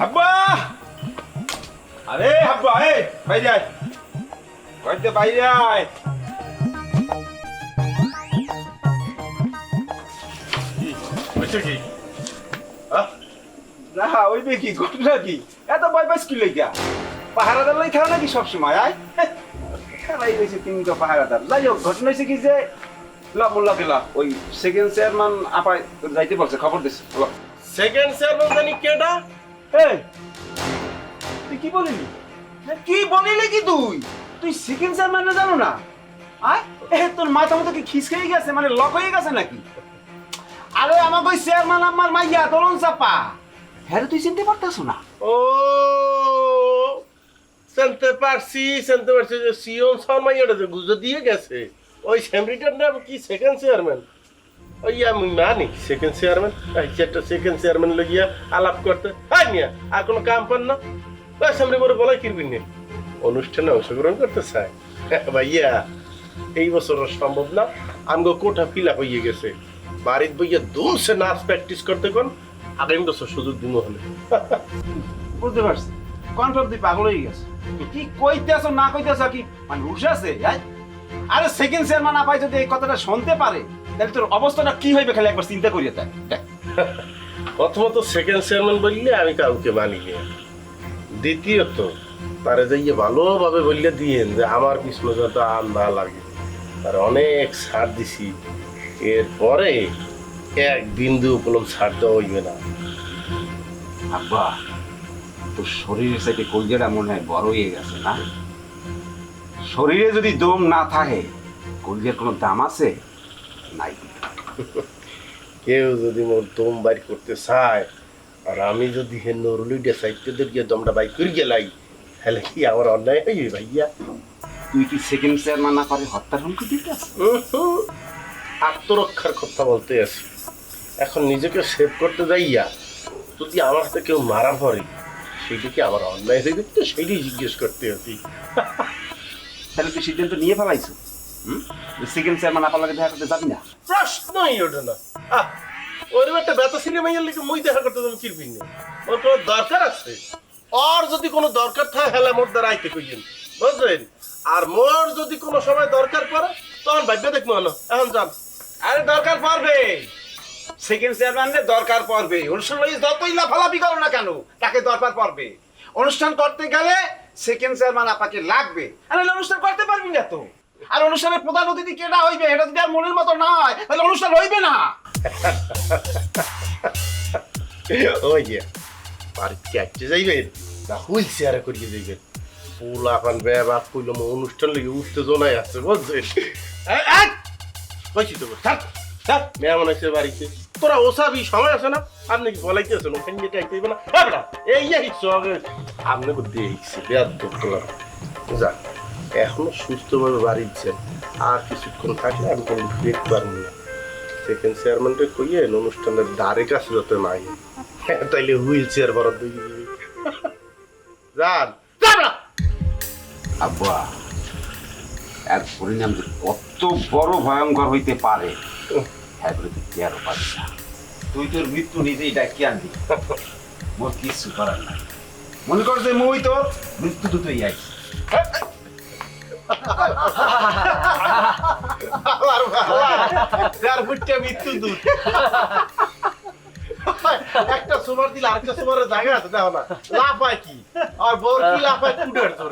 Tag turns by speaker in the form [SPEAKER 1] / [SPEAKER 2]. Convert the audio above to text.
[SPEAKER 1] হাব্বা! আরে হাব্বা, এ, বাইরে আয়। বাড়িতে আয়।
[SPEAKER 2] হয়েছে কি?
[SPEAKER 1] না ওই দেখি ঘটনা কি? এত ভয় পাইস কি লইকা পাহারাদার লাই খাও নাকি সবসময়, আয়? খেলাই রয়েছে তিনটা পাহারাদার। যাই হোক, ঘটনা হয়েছে কি যে লাবুল্লা দিলা, ওই সেকেন্ড চেয়ারম্যান আপাই যাইতে বলছে, খবর দিছে।
[SPEAKER 2] সেকেন্ড চেয়ারম্যান জানি কেডা?
[SPEAKER 1] এই, তুই কি বলিলি? কি বলিলি কি তুই? তুই সেকেন্ড চেয়ারম্যান জানো না? আয়, এ, তোর মাথা মতো কি খিস খেয়ে গেছে? মানে লক হয়ে গেছে নাকি? আরে, আমাকে ওই চেয়ারম্যান আমার মাইয়া দলন চাপা। হ্যাঁ তুই চিনতে পারতাছ না?
[SPEAKER 2] ও শুনতে পারছি শুনতে পারছি যে সিওন শর্মাইয়াটা যে গুজো দিয়ে গেছে। ওই সেমরিটার নাম কি সেকেন্ড চেয়ারম্যান ওই আমি মানি সেকেন্ড চেয়ারম্যান একটা সেকেন্ড চেয়ারম্যান লগিয়া আলাপ করতে। নিয়া আর কোনো কাম পান না ওই সামনে বড় বলাই কিরবি নে অনুষ্ঠানে অংশগ্রহণ করতে চায় ভাইয়া এই বছর সম্ভব না আমগো কোঠা ফিলা হয়ে গেছে বাড়ির বইয়া দুমসে নাচ প্র্যাকটিস করতে কোন আগামী বছর সুযোগ হলে
[SPEAKER 1] বুঝতে পারছি কনফার্ম তুই পাগল হয়ে গেছে কি কইতেছ না কইতেছ কি মানে হুশ আছে হ্যাঁ? আরে সেকেন্ড চেয়ারম্যান আপাই যদি এই কথাটা শুনতে পারে তাহলে তোর অবস্থাটা কি হইবে খালি একবার চিন্তা করিয়ে দেখ
[SPEAKER 2] প্রথমত সেকেন্ড চেয়ারম্যান বললে আমি কাউকে মানি দ্বিতীয়ত, তারে যাইয়ে ভালোভাবে বললে দিয়েন যে আমার পিছনে যত আম না লাগে, তার অনেক সার দিছি। এরপরে এক বিন্দু উপলম সার দেওয়া হইবে না।
[SPEAKER 1] আব্বা, তোর শরীরের সাথে কলজাটা মনে হয় বড় হয়ে গেছে না? শরীরে যদি দম না থাকে, কলজের কোনো দাম আছে? নাই।
[SPEAKER 2] কেউ যদি মোর দম বাইর করতে চায় আর আমি যদি হে নরুলিটা সাইডতে গিয়ে দমটা বাইর করে গেলাই তাহলে কি আমার অন্যায় হইবে ভাইয়া?
[SPEAKER 1] তুই কি সেকেন্ড চেয়ারম্যান না করে হত্যার হুমকি দিতে
[SPEAKER 2] আত্মরক্ষার কথা বলতে আছি। এখন নিজেকে সেভ করতে যাইয়া যদি আমার হাতে কেউ মারা পড়ে সেইটা কি আমার অন্যায় হয়ে তো সেইটাই জিজ্ঞেস করতে আছি।
[SPEAKER 1] তাহলে তুই সিদ্ধান্ত নিয়ে ফেলাইছো? হুম? সেকেন্ড চেয়ারম্যান লাগে দেখা করতে যাবি না?
[SPEAKER 2] প্রশ্নই ওঠে না। ওরম একটা ব্যথা দেখা করতে তুমি ওর কোনো দরকার আছে? যদি কোনো দরকার থাকে আইতে বুঝলেন? আর মোর যদি কোনো সময় দরকার পড়ে, তখন ভাগ্য দেখব এখন যান।
[SPEAKER 1] আরে দরকার পড়বে। সেকেন্ড চেয়ারম্যানের দরকার পড়বে। অনুষ্ঠান লইস যতই করো না কেন, তাকে দরকার পড়বে। অনুষ্ঠান করতে গেলে সেকেন্ড চেয়ারম্যান আপনাকে লাগবে। আর অনুষ্ঠান করতে পারবি না তো। আর অনুষ্ঠানের প্রধান অতিথি কেটা হইবে এটা যদি আর মনের মতো না হয় তাহলে অনুষ্ঠান হইবে না।
[SPEAKER 2] ক্যাচে যাইবেন? না করিয়ে যাইবেন। কইলাম অনুষ্ঠান লেগে উত্তেজনায় আছে, বুঝছেন! কইছি তো, স্যার মেহমান আছে বাড়িতে। তোরা ওসাবি সময় আছে না? আপনি কি বলাইতেছেন, ওখানে হইবে না? এই যে হিচ্ছ আপনি দেখছি বেয়াদ করলাম যা, এখনও সুস্থভাবে বাড়িছেন আর কিছুক্ষণ থাকলে আমি কোনো দেখতে পারব না। সেকেন্ড চেয়ারম্যানটা কইয়ে অনুষ্ঠানের দ্বারে কাছে যত নাই তাইলে হুইল চেয়ার বরাদ্দ যান।
[SPEAKER 1] আব্বা এর পরিণাম যে কত বড় ভয়ঙ্কর হইতে পারে হ্যাঁ তুই পাবি না। তুই তোর মৃত্যু নিজেই ডাকি আনবি। মোর কিছু করার নাই। মনে কর যে মুই তোর মৃত্যু দুটোই আইস
[SPEAKER 2] আমার বাবা, যার বুটটা মৃত্যু দূর। একটা সুমার দিলে আরেকটা সুমারের জায়গা আছে, দেখো না। লাফায় কি? আর বোর কি লাফায় কুটের ধরে